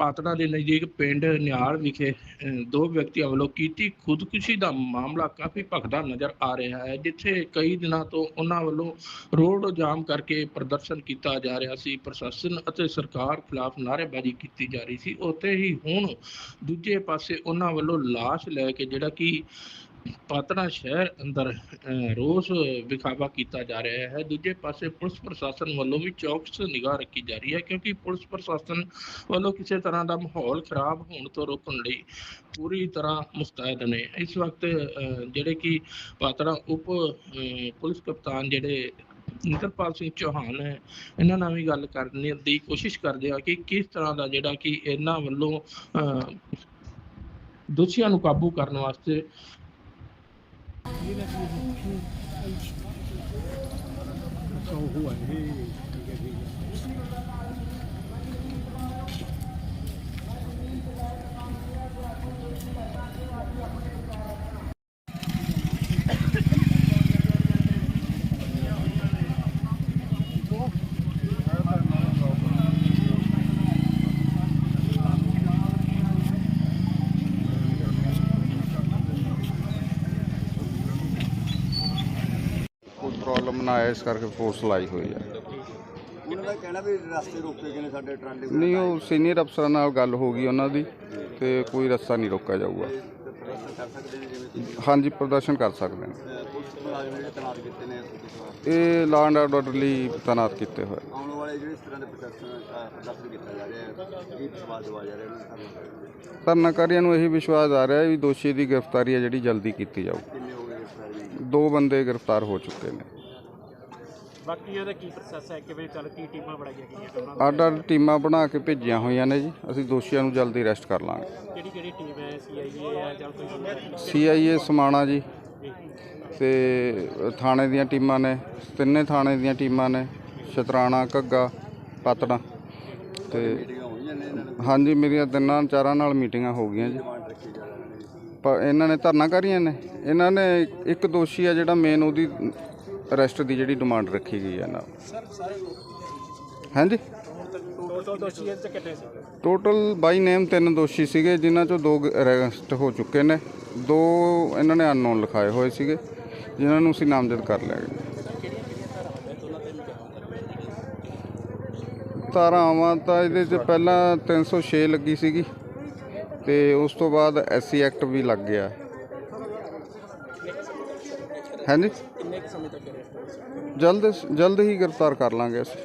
ਪਾਤੜਾ ਦੇ ਨਜ਼ਦੀਕ ਪਿੰਡ ਨਿਹਾਲ ਵਿਖੇ ਦੋ ਵਿਅਕਤੀਆਂ ਵੱਲੋਂ ਕੀਤੀ ਖੁਦਕੁਸ਼ੀ ਦਾ ਮਾਮਲਾ ਕਾਫੀ ਭਖਦਾ ਨਜ਼ਰ ਆ ਰਿਹਾ ਹੈ, ਜਿੱਥੇ ਕਈ ਦਿਨਾਂ ਤੋਂ ਉਹਨਾਂ ਵੱਲੋਂ ਰੋਡ ਜਾਮ ਕਰਕੇ ਪ੍ਰਦਰਸ਼ਨ ਕੀਤਾ ਜਾ ਰਿਹਾ ਸੀ, ਪ੍ਰਸ਼ਾਸਨ ਅਤੇ ਸਰਕਾਰ ਖਿਲਾਫ ਨਾਅਰੇਬਾਜ਼ੀ ਕੀਤੀ ਜਾ ਰਹੀ ਸੀ। ਉੱਥੇ ਹੀ ਹੁਣ ਦੂਜੇ ਪਾਸੇ ਉਹਨਾਂ ਵੱਲੋਂ ਲਾਸ਼ ਲੈ ਕੇ ਜਿਹੜਾ ਕਿ ਪਾਤੜਾ ਸ਼ਹਿਰ ਅੰਦਰ ਅਹ, ਰੋਸ ਵਿਖਾਵਾ ਕੀਤਾ ਜਾ ਰਿਹਾ ਹੈ। ਦੂਜੇ ਪਾਸੇ ਪੁਲਿਸ ਪ੍ਰਸ਼ਾਸਨ ਵੱਲੋਂ ਵੀ ਚੌਕਸ ਨਿਗਾਹ ਰੱਖੀ ਜਾ ਰਹੀ ਹੈ ਕਿਉਂਕਿ ਪੁਲਿਸ ਪ੍ਰਸ਼ਾਸਨ ਵੱਲੋਂ ਕਿਸੇ ਤਰ੍ਹਾਂ ਦਾ ਮਾਹੌਲ ਖਰਾਬ ਹੋਣ ਤੋਂ ਰੋਕਣ ਲਈ ਪੂਰੀ ਤਰ੍ਹਾਂ ਮੁਸਤੈਦ ਨੇ। ਇਸ ਵਕਤ ਜਿਹੜੇ ਕਿ ਪਾਤੜਾ ਉਪ ਪੁਲਿਸ ਕਪਤਾਨ ਜਿਹੜੇ ਇੰਦਰਪਾਲ ਸਿੰਘ ਚੌਹਾਨ ਹੈ ਇਹਨਾਂ ਨਾਲ ਵੀ ਗੱਲ ਕਰਨ ਦੀ ਕੋਸ਼ਿਸ਼ ਕਰਦੇ ਆ ਕਿ ਕਿਸ ਤਰ੍ਹਾਂ ਦਾ ਜਿਹੜਾ ਕਿ ਇਹਨਾਂ ਵੱਲੋਂ ਅਹ, ਦੋਸ਼ੀਆਂ ਨੂੰ ਕਾਬੂ ਕਰਨ ਵਾਸਤੇ 嗯。嗯。嗯。嗯。嗯。嗯。嗯。ਕੋਈ ਪ੍ਰੋਬਲਮ ਨਾ ਆਏ ਇਸ ਕਰਕੇ ਫੋਰਸ ਲਾਈ ਹੋਈ ਹੈ ਉਹਨਾਂ ਦਾ ਕਹਿਣਾ ਵੀ ਰਸਤੇ ਰੋਕੇ ਗਏ ਨੇ ਸਾਡੇ ਟਰਾਲੇ ਨਹੀਂ ਉਹ ਸੀਨੀਅਰ ਅਫਸਰਾਂ ਨਾਲ ਗੱਲ ਹੋ ਗਈ ਉਹਨਾਂ ਦੀ ਤੇ ਕੋਈ ਰਸਤਾ ਨਹੀਂ ਰੋਕਿਆ ਜਾਊਗਾ। ਪ੍ਰਦਰਸ਼ਨ ਕਰ ਸਕਦੇ ਨੇ ਜਿਵੇਂ ਤੁਸੀਂ ਹਾਂਜੀ ਪ੍ਰਦਰਸ਼ਨ ਕਰ ਸਕਦੇ ਨੇ। ਅਹ ਪੁਲਿਸ ਮੁਲਾਜ਼ਮ ਜਿਹੜੇ ਤੈਨਾਤ ਕੀਤੇ ਨੇ ਪੁਲਿਸ ਇਹ ਲਾਅ ਐਂਡ ਆਰਡਰ ਲਈ ਤੈਨਾਤ ਕੀਤੇ ਹੋਏ। ਆਉਣ ਵਾਲੇ ਜਿਹੜੇ ਇਸ ਤਰ੍ਹਾਂ ਦੇ ਪ੍ਰਦਰਸ਼ਨ ਪ੍ਰਦਰਸ਼ਨ ਕੀਤਾ ਜਾ ਰਿਹਾ ਹੈ ਕੀ ਵਿਸ਼ਵਾਸ ਦਵਾ ਜਾ ਰਿਹਾ ਨੂੰ? ਧਰਨਾਕਾਰੀਆਂ ਨੂੰ ਇਹੀ ਵਿਸ਼ਵਾਸ ਆ ਰਿਹਾ ਹੈ ਵੀ ਦੋਸ਼ੀ ਦੀ ਗ੍ਰਿਫਤਾਰੀ ਹੈ ਜਿਹੜੀ ਜਲਦੀ ਕੀਤੀ ਜਾਊ। ਦੋ ਬੰਦੇ ਗ੍ਰਿਫਤਾਰ ਹੋ ਚੁੱਕੇ ਨੇ। ਬਾਕੀ ਇਹਦਾ ਕੀ ਪ੍ਰੋਸੈਸ ਹੈ? ਕਿਵੇਂ ਚੱਲ ਕੀ ਟੀਮਾਂ ਬਣਾਈਆਂ ਗਈਆਂ ਉਹਨਾਂ ਅੱਡ ਅੱਡ ਟੀਮਾਂ ਬਣਾ ਕੇ ਭੇਜੀਆਂ ਹੋਈਆਂ ਨੇ ਜੀ। ਅਸੀਂ ਦੋਸ਼ੀਆਂ ਨੂੰ ਜਲਦੀ ਅਰੈਸਟ ਕਰ ਲਾਂਗੇ। ਕਿਹੜੀ ਕਿਹੜੀ ਟੀਮ ਹੈ? ਸੀਆਈਏ ਹੈ ਜਾਂ ਕੋਈ ਸੀਆਈਏ ਸਮਾਣਾ ਜੀ। ਤੇ ਥਾਣੇ ਦੀਆਂ ਟੀਮਾਂ ਨੇ ਤਿੰਨੇ ਥਾਣੇ ਦੀਆਂ ਟੀਮਾਂ ਨੇ ਸ਼ਤਰਾਣਾ ਘੱਗਾ ਪਾਤੜਾ ਤੇ ਹਾਂਜੀ ਮੇਰੀਆਂ ਤਿੰਨਾਂ ਚਾਰਾਂ ਨਾਲ ਮੀਟਿੰਗਾਂ ਹੋ ਗਈਆਂ ਜੀ। ਡਿਮਾਂਡ ਰੱਖੀ ਨੇ ਪਰ ਇਹਨਾਂ ਨੇ। ਧਰਨਾਕਾਰੀਆਂ ਨੇ ਇਹਨਾਂ ਨੇ ਇੱਕ ਦੋਸ਼ੀ ਆ ਜਿਹੜਾ ਮੇਨ ਉਹਦੀ ਅਰੈਸਟ ਦੀ ਜਿਹੜੀ ਡਿਮਾਂਡ ਰੱਖੀ ਗਈ ਹੈ ਨਾਲ। ਹਾਂਜੀ? ਟੋਟਲ ਟੋਟਲ ਬਾਈ ਨੇਮ ਤਿੰਨ ਦੋਸ਼ੀ ਸੀਗੇ, ਜਿਨ੍ਹਾਂ ਚੋਂ ਦੋ ਅਰੈਸਟ ਹੋ ਚੁੱਕੇ ਨੇ। ਦੋ ਇਹਨਾਂ ਨੇ ਅਨਨੋਨ ਲਿਖਾਏ ਹੋਏ ਸੀਗੇ, ਜਿਨ੍ਹਾਂ ਨੂੰ ਅਸੀਂ ਨਾਮਜ਼ਦ ਕਰ ਲਿਆ ਗਿਆ। ਧਾਰਾਵਾਂ ਤਾਂ ਇਹਦੇ 'ਚ ਪਹਿਲਾਂ 306 ਲੱਗੀ ਸੀਗੀ। ਤੇ ਉਸ ਤੋਂ ਬਾਅਦ ਐਸਸੀ ਐਕਟ ਵੀ ਲੱਗ ਗਿਆ। ਹਾਂਜੀ? ਜਲਦ ਜਲਦ ਹੀ ਗ੍ਰਿਫਤਾਰ ਕਰ ਲਾਂਗੇ ਅਸੀਂ।